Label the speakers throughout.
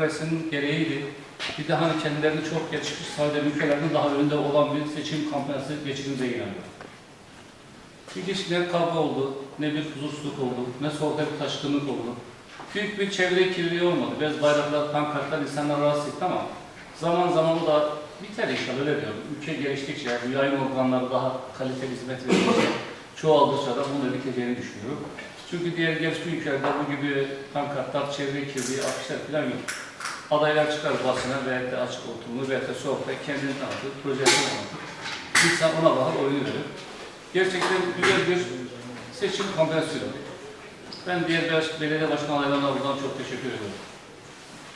Speaker 1: demokrasinin gereğiydi. Bir de hani kendilerini çok gelişmiş sayıda ülkelerde daha önünde olan bir seçim kampanyası geçirdiğimize inanıyorum. Hiç ne kavga oldu, ne bir huzursuzluk oldu, ne soğukta bir taşkınlık oldu. Büyük bir çevre kirliliği olmadı. Bez bayraklar, pankartlar insanlar rahatsız etti ama zaman zaman o da biter inşallah öyle diyorum. Ülke geliştikçe, yayın organları daha kaliteli hizmet verdikçe, çoğaldıkça da bunun da biteceğini düşünüyorum. Çünkü diğer gelişmiş ülkelerde bu gibi pankartlar, çevre kirliliği, afişler falan yok. Adaylar çıkar basına veya da açık oturumu veya da sohbet kendini tanıtır, projesini anlatır. İnsan ona bakar, oyunu. Gerçekten güzel bir seçim kampanyası. Ben diğer belediye başkan adaylarına buradan çok teşekkür ediyorum.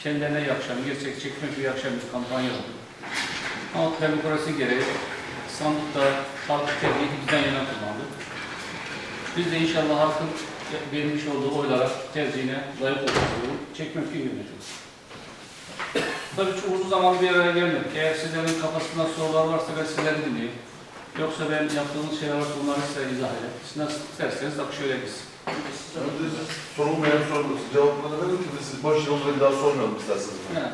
Speaker 1: Kendilerine yakışan, gerçek çekmek bir yakışan bir kampanya oldu. Ama demokrasi gereği sandıkta halk tercihi bizden yana kullandı. Biz de inşallah halkın vermiş olduğu oylara tercihine layık olacağız. Çekmek iyi yönetiyoruz. Tabii çok uzun zaman bir araya gelmedik. Eğer sizlerin kafasında sorular varsa ben sizleri dinleyeyim. Yoksa ben yaptığımız şeyler varsa bunları size izah edeyim. Siz nasıl isterseniz bak şöyle gitsin.
Speaker 2: Sorulmayan soruları cevaplarını verin ki siz başlayalım bir daha sormayalım isterseniz.
Speaker 1: Evet.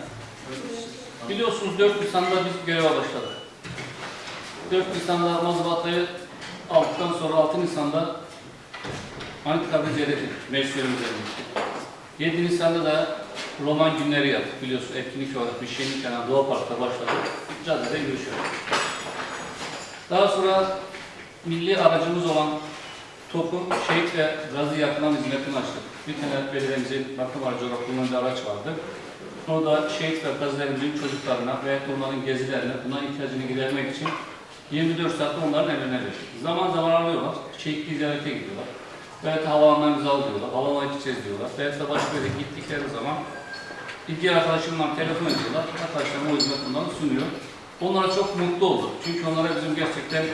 Speaker 1: Biliyorsunuz 4 Nisan'da biz göreve başladık. 4 Nisan'da Mazbata'yı aldıktan sonra 6 Nisan'da Ettik. Meclislerimize gittik. 7 Nisan'da da roman günleri yaptık. Biliyorsunuz etkinlik olarak bir şenlik yani Doğa Park'ta başladık. Caddede yürüyüşüyoruz. Daha sonra milli aracımız olan TOP'un şehit ve gazi yakılan hizmetini açtık. Bir tane belediyemizin bakım aracı olarak kullandığı araç vardı. Onu da şehit ve gazilerimizin çocuklarına ve onların gezilerine, buna ihtiyacını gidermek için 24 saatte onların emrine verdik. Zaman zaman arıyorlar, şehitliği ziyarete gidiyorlar. Da havaalanından bizi alıyorlar, havaalanına gideceğiz diyorlar. Veyahut da başka bir yere gittikleri zaman ilgili arkadaşımla telefon ediyorlar. Arkadaşlarım o hizmet bundan sunuyor. Onlara çok mutlu olduk. Çünkü onlara bizim gerçekten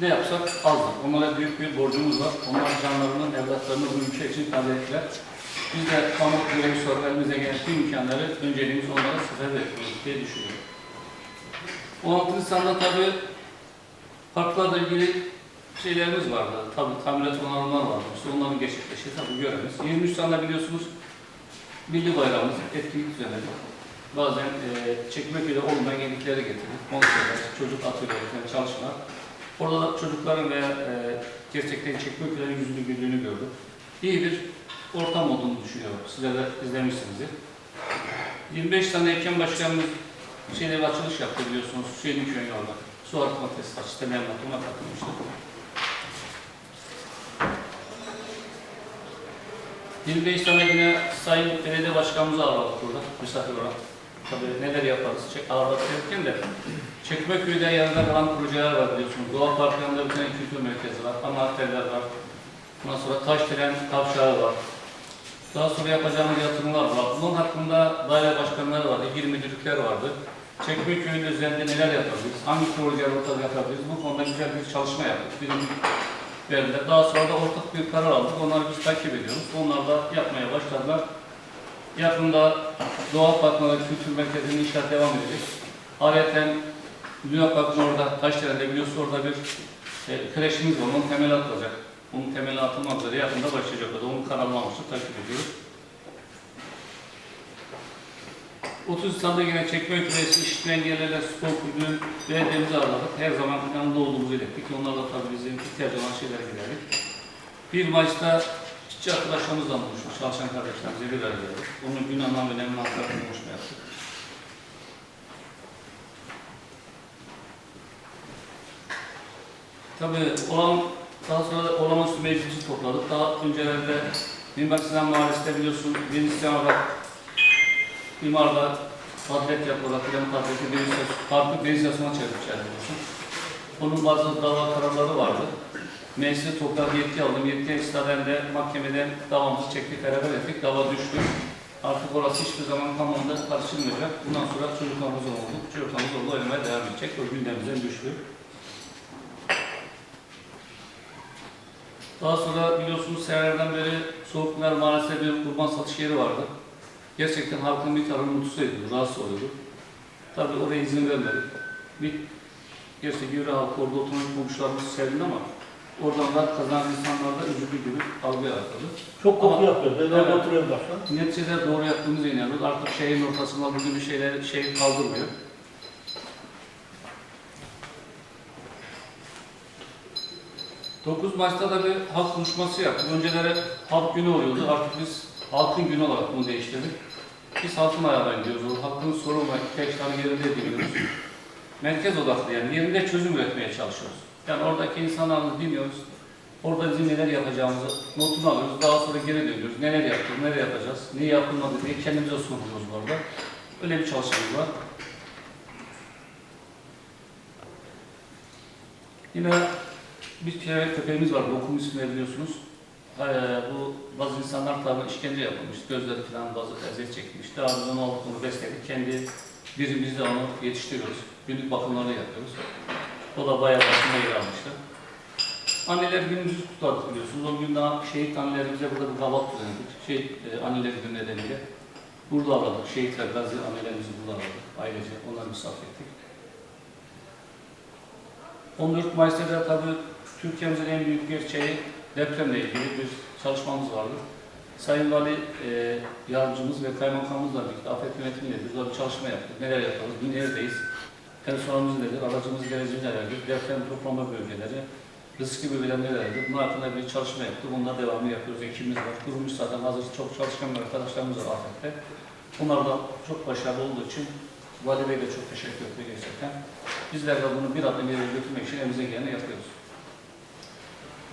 Speaker 1: ne yapsak azdır. Onlara büyük bir borcumuz var. Onlar canlarının, evlatlarını bu ülke için ettiler. Biz de kamu görevi soru elimize gelen imkanları önceliğimiz onlara sefer etmiyoruz diye düşünüyorum. 16 Nisan'da tabii parklarla ilgili şeylerimiz vardı. Tabii tamirat onarımlar vardı. İşte onların gerçekleşti tabii görevimiz. 23 Nisan'da biliyorsunuz Milli Bayramımız etkinlik düzenledik. Bazen e, Çekmeköy'de olmayan yenilikleri getirdik. Konserler, çocuk atölyeleri, yani çalışmalar. Orada da çocukların veya e, gerçekten Çekmeköy'lerin yüzünü güldüğünü gördüm. İyi bir ortam olduğunu düşünüyorum. Sizler de izlemişsinizdir. 25 tane Ekrem Başkanımız şeyde bir açılış yaptı biliyorsunuz. Hüseyin Köyü'nün orada. Su arıtma tesisatı, sistemi anlatımına katılmıştı. ...25 tane yine Sayın Belediye Başkanımızı ağırladık burada, misafir olarak. Tabii neler yaparız, Çek, ağırladık derken de... Çekmeköy'de yanında kalan projeler var biliyorsunuz. Doğa Parkı yanında bir tane kültür merkezi var, ana arterler var. Ondan sonra taş tren kavşağı var. Daha sonra yapacağımız yatırımlar var. Bunun hakkında daire başkanları var, ilgili müdürlükler vardı. Çekmeköy'ün üzerinde neler yapabiliriz, hangi projeler ortada yapabiliriz, bu konuda güzel bir çalışma yaptık. Birim verdiler. Daha sonra da ortak bir karar aldık. Onları biz takip ediyoruz. Onlar da yapmaya başladılar. Yakında Doğa Parkı'nda kültür merkezinin inşaat devam edecek. Ayrıca Dünya Parkı'nın orada Taşdere'de biliyorsunuz orada bir e, kreşimiz var. Onun temeli atılacak. Onun temeli atılmak üzere yakında başlayacak. Onun kararını almıştık. Takip ediyoruz. 30 Nisan'da yine Çekmeköy Kulesi İşitme Engelliler Spor Kulübü'nün belediyemizi ağırladık. Her zaman yanında olduğumuzu ilettik. Onlarla tabii bizim ihtiyaç olan şeyler giderdik. 1 Mayıs'ta işçi arkadaşlarımızla buluştuk. Çalışan kardeşlerimize bir araya geldik. Onun gün anlam ve önemli haklarını konuşma yaptık. Tabii olan, daha sonra olağanüstü meclisi topladık. Daha öncelerde Mimar Sinan Mahallesi'nde biliyorsun bir isyan olarak mimarda tablet yapıyorlar, plan tableti deniz, farklı deniz yasına çevirmişler biliyorsun. Onun bazı dava kararları vardı. Meclise toprak yetki aldım. Yetki istinaden de mahkemeden davamızı çektik, beraber ettik. Dava düştü. Artık orası hiçbir zaman kamuoyunda tartışılmayacak. Bundan sonra çocuklarımız oldu. Çocuklarımız oldu oynamaya devam edecek. O gündemimizden düştü. Daha sonra biliyorsunuz senelerden beri Soğuklar Mahallesi'nde bir kurban satış yeri vardı. Gerçekten halkın bir tarafı mutsuz ediyordu, rahatsız oluyordu. Tabii oraya izin vermedik. Bir, gerçekten yürü halkı orada oturan komşularımız sevindi ama Oradan da kazanan insanlarda üzücü gibi algı yaratıldı.
Speaker 3: Çok
Speaker 1: Ama-
Speaker 3: yapıyor. Ben
Speaker 1: Evet.
Speaker 3: oturuyorum başta.
Speaker 1: Neticede doğru yaptığımıza inanıyoruz. Artık şehrin ortasında bu gibi şeyler şey kaldırmıyor. Dokuz maçta da bir halk buluşması yaptık. Önceleri halk günü oluyordu. Artık biz halkın günü olarak bunu değiştirdik. Biz halkın ayağına gidiyoruz. Halkın sorun ve ihtiyaçlarını yerinde dinliyoruz. Merkez odaklı yani yerinde çözüm üretmeye çalışıyoruz. Yani oradaki insanlarını dinliyoruz. Orada bizim neler yapacağımızı notunu alıyoruz. Daha sonra geri dönüyoruz. Neler yaptık, neler yapacağız, ne yapılmadı diye kendimize soruyoruz orada. Öyle bir çalışmamız var. Yine bir köpeğimiz var. Lokum ismini biliyorsunuz. Ee, bu bazı insanlar tabi işkence yapılmış. Gözleri falan bazı eziyet çekmiş. Daha alıp onu besledik. Kendi birimizde onu yetiştiriyoruz. Günlük bakımlarını yapıyoruz. O da bayağı başında yer almıştı. Anneler günümüzü tutardık biliyorsunuz. O gün daha şehit annelerimize burada bir kahvaltı düzenledik. Şehit e, anneler günü nedeniyle. Burada aradık. Şehitler, gazi annelerimizi burada aradık. Ailece onları misafir ettik. 14 Mayıs'ta da tabii Türkiye'mizin en büyük gerçeği depremle ilgili bir çalışmamız vardı. Sayın Vali e, yardımcımız ve kaymakamımızla birlikte afet yönetimiyle burada bir çalışma yaptık. Neler yapıyoruz, neredeyiz, sorumuz nedir, aracımız geleceği nelerdir, deprem toplama bölgeleri, riskli bölgeler nelerdir, bunun hakkında bir çalışma yaptık. Bunlar devamlı yapıyoruz. Ekibimiz var. Kurulmuş zaten hazır çok çalışkan arkadaşlarımız var afette. Onlar da çok başarılı olduğu için Vali Bey de çok teşekkür etti gerçekten. Bizler de bunu bir adım ileri götürmek için elimize geleni yapıyoruz.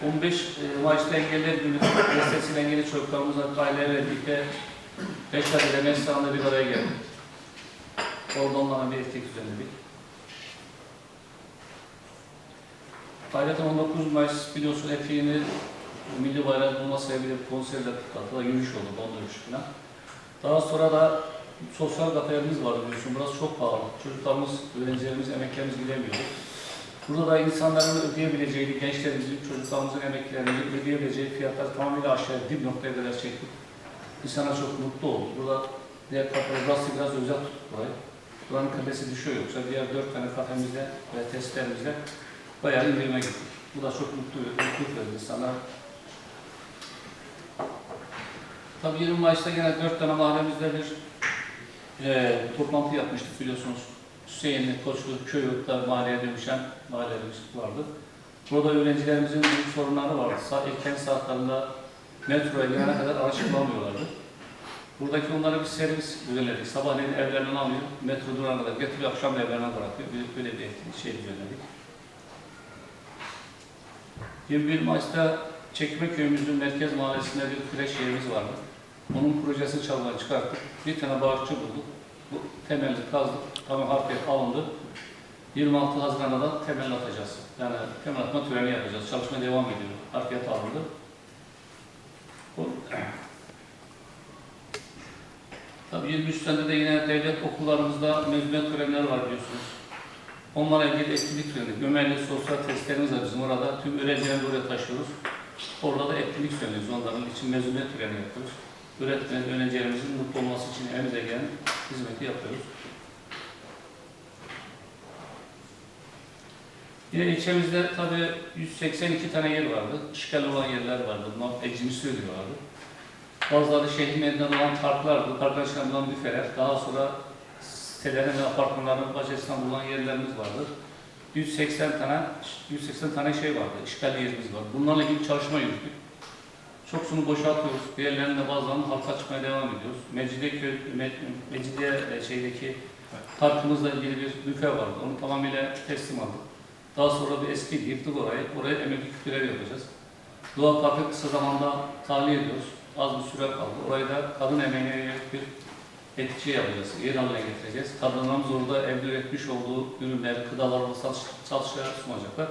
Speaker 1: 15 Mayıs'ta Engeller Günü destesiyle engelli çocuklarımızla ailelerle birlikte Beşiktaş'ta Mesleğan'da bir araya geldik. Orada onlarla bir etkinlik düzenledik. Ayrıca 19 Mayıs biliyorsun etkinliğini Milli Bayram olması sebebiyle konserler tutuldu. Yürüyüş oldu, bonda yürüyüş falan. Daha sonra da sosyal kafelerimiz var biliyorsun. Burası çok pahalı. Çocuklarımız, öğrencilerimiz, emeklerimiz gidemiyor. Burada da insanların ödeyebileceği, gençlerimizin, çocuklarımızın emeklerini ödeyebileceği fiyatlar tamamıyla aşağı dip noktaya kadar çektik. İnsanlar çok mutlu oldu. Burada diğer kafeler, burası biraz özel tuttuk. Buranın kalitesi düşüyor yoksa diğer dört tane kafemizde ve testlerimizde bayağı indirime gittik. Bu da çok mutlu, mutluluk insanlar. Tabii 20 Mayıs'ta gene dört tane mahallemizde bir e, toplantı yapmıştık biliyorsunuz. Hüseyinli, Koçlu, Köyük'te mahalleye dönüşen mahallelerimiz vardı. Burada öğrencilerimizin büyük sorunları vardı. Sa erken saatlerinde metroya gelene kadar araç bulamıyorlardı. Buradaki onlara bir servis düzenledik. Sabahleyin evlerinden alıyor, metro durana getiriyor, akşam evlerine bırakıyor. Bir- Böyle bir şey düzenledik. 21 Mayıs'ta Çekmeköy'ümüzün merkez mahallesinde bir kreş yerimiz vardı. Onun projesini çalmaya çıkarttık. Bir tane bağışçı bulduk. Bu temelli kazdık. Tamam harfiyat alındı. 26 Haziran'da da temel atacağız. Yani temel atma töreni yapacağız. Çalışma devam ediyor. Harfiyat alındı. Bu, Tabii 23 senede de yine devlet okullarımızda mezuniyet törenleri var biliyorsunuz. Onlarla ilgili etkinlik düzenledik. Gömerli sosyal testlerimiz var bizim orada. Tüm öğrencileri oraya taşıyoruz. Orada da etkinlik düzenliyoruz. Onların için mezuniyet töreni yapıyoruz. Öğretmen, öğrencilerimizin mutlu olması için elimize gelen hizmeti yapıyoruz. Yine ilçemizde tabii 182 tane yer vardı. İşgal olan yerler vardı. Bunlar eczimi söylüyorlardı. Bazıları şehrin elinden olan parklardı. Parklar içinden bulunan büfeler. Daha sonra sitelerin ve apartmanların bahçesinden bulunan yerlerimiz vardı. 180 tane 180 tane şey vardı. İşgal yerimiz var. Bunlarla ilgili çalışma yürüttük. Çoksunu boşaltıyoruz. Diğerlerinin de bazılarını halka açmaya devam ediyoruz. Mecidiyeköy, Me- Mecidiye e, şeydeki parkımızla ilgili bir büfe vardı. Onu tamamıyla teslim aldık. Daha sonra bir eski yıktık orayı. Oraya emekli kütüleri yapacağız. Doğa Parkı kısa zamanda tahliye ediyoruz. Az bir süre kaldı. Orayı da kadın emeğine bir etki yapacağız. Yer haline getireceğiz. Kadınlarımız orada evde üretmiş olduğu ürünleri, gıdalarını satış, satışa sunacaklar.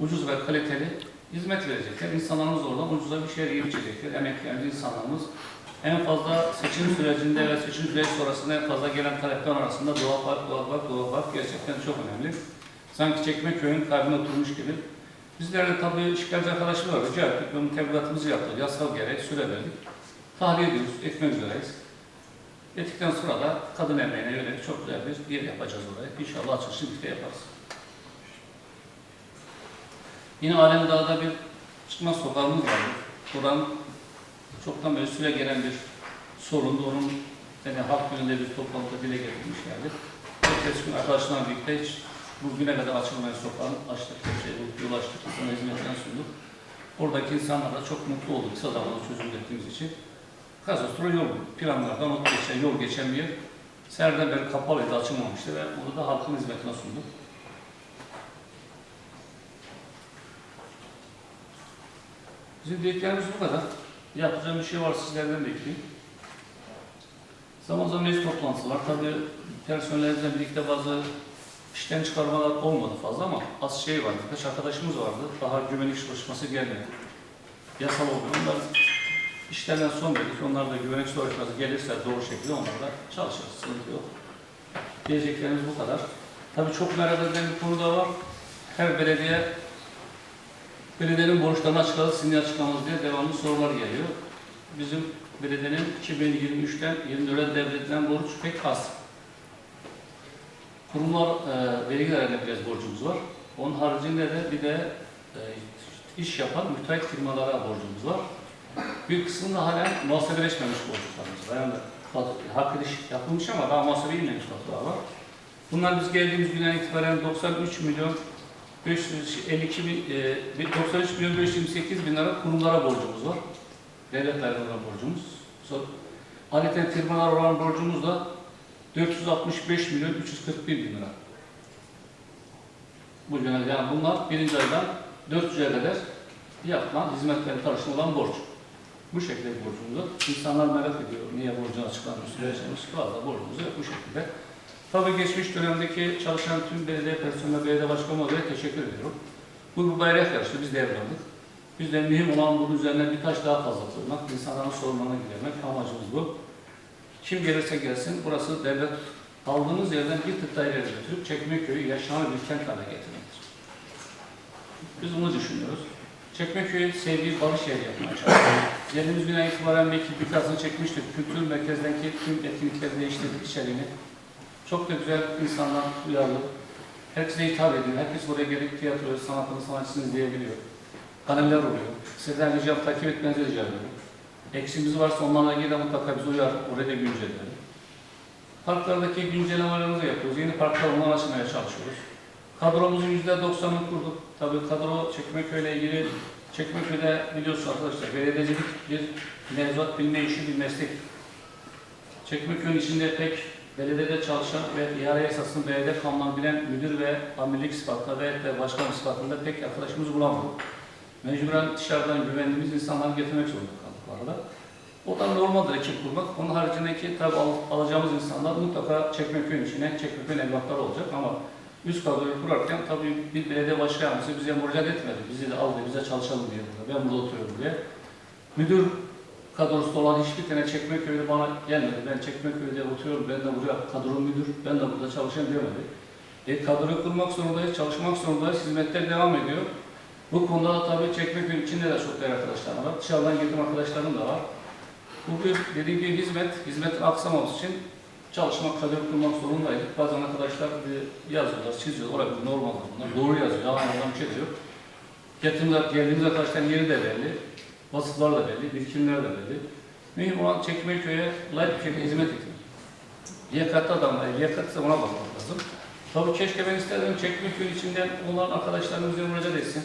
Speaker 1: Ucuz ve kaliteli hizmet verecekler. İnsanlarımız oradan ucuza bir şeyler yiyip içecekler. Emekleyen insanlarımız en fazla seçim sürecinde ve seçim süreci sonrasında en fazla gelen talepler arasında Doğa Park, Doğa Park, Doğa Park gerçekten çok önemli. Sanki Çekmeköy'ün kalbine oturmuş gibi. Bizler de tabii işgalci arkadaşlar. Rica ettik. Bunun tebligatımızı yaptık. Yasal gereği süre verdik. Tahliye ediyoruz. Etmek üzereyiz. Ettikten sonra da kadın emeğine yönelik çok güzel bir yer yapacağız oraya. İnşallah açılışı birlikte yaparız. Yine Alemdağ'da bir çıkmaz sokağımız vardı. Buranın çoktan beri süre gelen bir sorundu. Onun yani halk gününde bir toplantıda dile getirmişlerdi. Ertesi gün arkadaşlarla birlikte hiç bugüne kadar açılmayan sokağın açtık, şey, yol açtık, insana hizmetten sunduk. Oradaki insanlar da çok mutlu oldu kısa zamanda çözüm ürettiğimiz için. Kazastro yol planlardan not geçen, yol geçen bir yer. Serden beri kapalıydı, açılmamıştı ve onu da halkın hizmetine sunduk. Bizim dileklerimiz bu kadar. Yapacağım bir şey var sizlerden bekleyeyim. Zaman zaman meclis toplantısı var. Tabii personellerimizle birlikte bazı işten çıkarmalar olmadı fazla ama az şey var. Birkaç arkadaşımız vardı. Daha güvenlik çalışması gelmedi. Yasal oluyor. Onlar işlerden son verdik. Onlar da güvenlik çalışması gelirse doğru şekilde onlarla çalışırız. Sıkıntı yok. Diyeceklerimiz bu kadar. Tabii çok merak edilen bir konu da var. Her belediye belediyenin borçlarını açıkladı, sizin açıklamanız diye devamlı sorular geliyor. Bizim belediyenin 2023'ten 24'e devredilen borç pek az. Kurumlar e, vergi dairine biraz borcumuz var. Onun haricinde de bir de e, iş yapan müteahhit firmalara borcumuz var. Büyük kısmında halen muhasebeleşmemiş borçlarımız var. Yani hak ediş yapılmış ama daha muhasebe inmemiş faturalar var. Bunlar biz geldiğimiz günden itibaren 93 milyon 552 bin, e, 93 milyon 528 bin lira kurumlara borcumuz var. Devlet dairine olan borcumuz. Sonra aleten firmalar olan borcumuz da 465 milyon 341 bin lira. Bu yani bunlar birinci aydan 400'e kadar yapılan hizmetlerin karşılığı olan borç. Bu şekilde borcumuz var. İnsanlar merak ediyor niye borcun açıklanmış süreçlerimiz fazla borcumuz yok bu şekilde. Tabii geçmiş dönemdeki çalışan tüm belediye personeli, belediye başkanı teşekkür ediyorum. Bu bir bayrak yarışı, biz devraldık. Bizden mühim olan bunun üzerine birkaç daha fazla koymak, insanların sorunlarına gidermek amacımız bu. Kim gelirse gelsin, burası devlet aldığımız yerden bir tık daha ileri götürüp Çekmeköy'ü yaşanan bir kent haline getirmektir. Biz bunu düşünüyoruz. Çekmeköy'ü sevgi, barış yeri yapmaya çalışıyoruz. Geldiğimiz günden itibaren belki birkaçını çekmiştik. Kültür merkezdeki tüm etkinlikleri değiştirdik içeriğini. Çok da güzel insanlar duyarlı. Herkese hitap ediyor. Herkes oraya gelip tiyatroyu, sanatını, sanatçısını izleyebiliyor. Paneller oluyor. Sizden ricam takip etmenizi rica ediyorum. Eksimiz varsa onlarla ilgili de mutlaka biz uyar, oraya da güncelleyelim. Parklardaki güncellemelerimizi yapıyoruz. Yeni parklar onlar açmaya çalışıyoruz. Kadromuzun yüzde doksanını kurduk. Tabii kadro Çekmeköy'le ilgili Çekmeköy'de biliyorsunuz arkadaşlar belediyecilik bir mevzuat bilme işi bir meslek. Çekmeköy'ün içinde pek belediyede çalışan ve ihale esasını belediye kanunlarını bilen müdür ve amirlik sıfatında ve de başkan sıfatında pek arkadaşımız bulamadık. Mecburen dışarıdan güvendiğimiz insanları getirmek zorunda kaldık arada. O da normaldir ekip kurmak. Onun haricindeki tabi alacağımız insanlar mutlaka Çekmeköy'ün içine, Çekmeköy'ün evlatları olacak ama üst kadroyu kurarken tabii bir belediye başkanımızı bize müracaat etmedi. Bizi de aldı, bize çalışalım diye burada. Ben burada oturuyorum diye. Müdür kadrosu olan hiçbir tane Çekmeköy'de bana gelmedi. Ben Çekmeköy'de oturuyorum, ben de buraya kadro müdür, ben de burada çalışıyorum demedi. E, kadroyu kurmak zorundayız, çalışmak zorundayız, hizmetler devam ediyor. Bu konuda da tabii Çekmeköy içinde de çok değerli arkadaşlarım var. Dışarıdan getirdim arkadaşlarım da var. Bu bir dediğim gibi hizmet, hizmetin aksamaması için çalışmak, kadro kurmak zorundaydık. Bazen arkadaşlar bir yazıyorlar, çiziyorlar, olabilir, normal bunlar. Doğru yazıyor, yalan yalan bir şey diyor. Getirdiğimiz, geldiğimiz arkadaşların yeri de belli, vasıflar da belli, birikimler de belli. Mühim olan Çekmeköy'e layık bir şekilde hizmet etmek. Liyakatlı adamlar, liyakatlı ona bakmak lazım. Tabii keşke ben isterdim Çekmeköy içinden olan arkadaşlarımız bize müracaat etsin.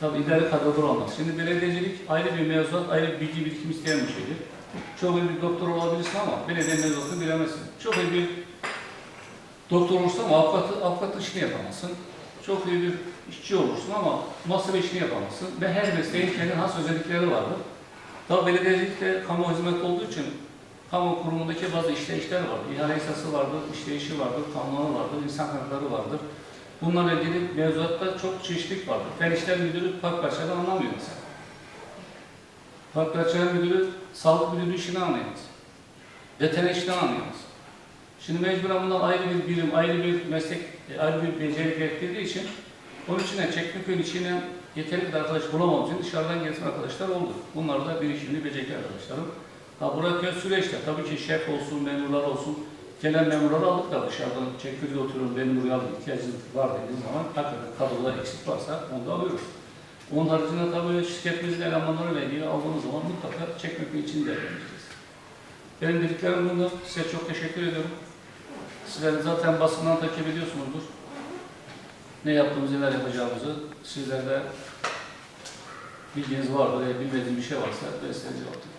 Speaker 1: Tabii idare kadrodur olmaz. Şimdi belediyecilik ayrı bir mevzuat, ayrı bir bilgi birikim isteyen bir şeydir. Çok iyi bir doktor olabilirsin ama belediye mevzuatını bilemezsin. Çok iyi bir doktor olursan ama avukat, avukat işini yapamazsın. Çok iyi bir işçi olursun ama muhasebe işini yapamazsın. Ve her mesleğin kendi has özellikleri vardır. Tabii belediyecilikte kamu hizmet olduğu için kamu kurumundaki bazı işleyişler vardır. İhale esası vardır, işleyişi vardır, kanunları vardır, insan hakları vardır. Bunlarla ilgili mevzuatta çok çeşitlilik vardır. Fen İşler Müdürü park bahçede anlamıyor mesela. Park bahçeler müdürü sağlık müdürü işini anlayamaz. Veteriner işini anlayamaz. Şimdi mecburen bundan ayrı bir birim, ayrı bir meslek, e, ayrı bir beceri gerektirdiği için onun için de Çekmeköy'ün içinden yeterli bir arkadaş bulamamız için dışarıdan gelen arkadaşlar oldu. Bunlar da birikimli, becerikli arkadaşlarım. Ha buradaki süreçte tabii ki şef olsun, memurlar olsun, gelen memurları aldık da dışarıdan Çekmeköy'de oturuyorum, benim buraya aldım, ihtiyacım var dediğim zaman hakikaten kadroda eksik varsa onu da alıyoruz. Onun haricinde tabii şirketimizin elemanlarıyla ilgili aldığımız zaman mutlaka çekmek için değerlendireceğiz. Benim dediklerim bunlar. Size çok teşekkür ediyorum. Sizler zaten basından takip ediyorsunuzdur. Ne yaptığımızı, neler yapacağımızı. Sizler de bilginiz vardır, eğer bilmediğiniz bir şey varsa ben size cevap.